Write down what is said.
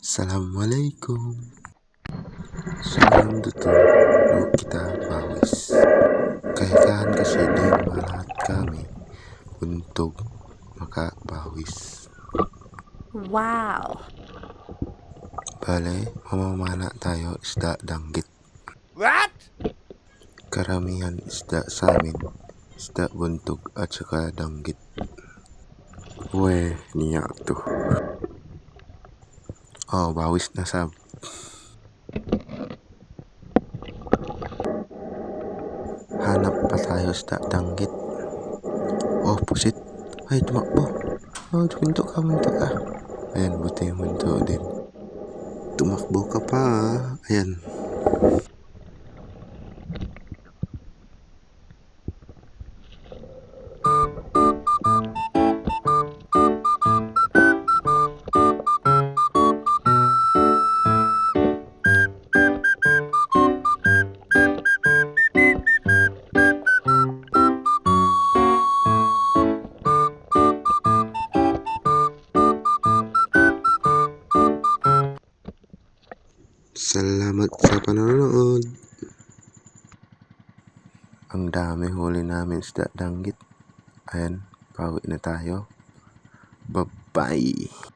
Assalamualaikum. Salam tutur Mau kita bawis. Kaitkan ke sini malat kami untuk maka bawis. Wow. balai mama mana tayo sedak danggit. What? Karamihan sedak samin, Sedak bentuk acara saka danggit. Weh, niat tuh. Oh, bawis na sab. Hanap pa tayo isda danggit. Oh, pusit. Ay, tumakbo. Oh, munto ka, munto ka. Ayan, buti munto din. Tumakbo ka pa. ah. Ayan. Salamat sa panonood. Ang dami huli namin isda danggit. Ayan, pauwi na tayo. Bye-bye.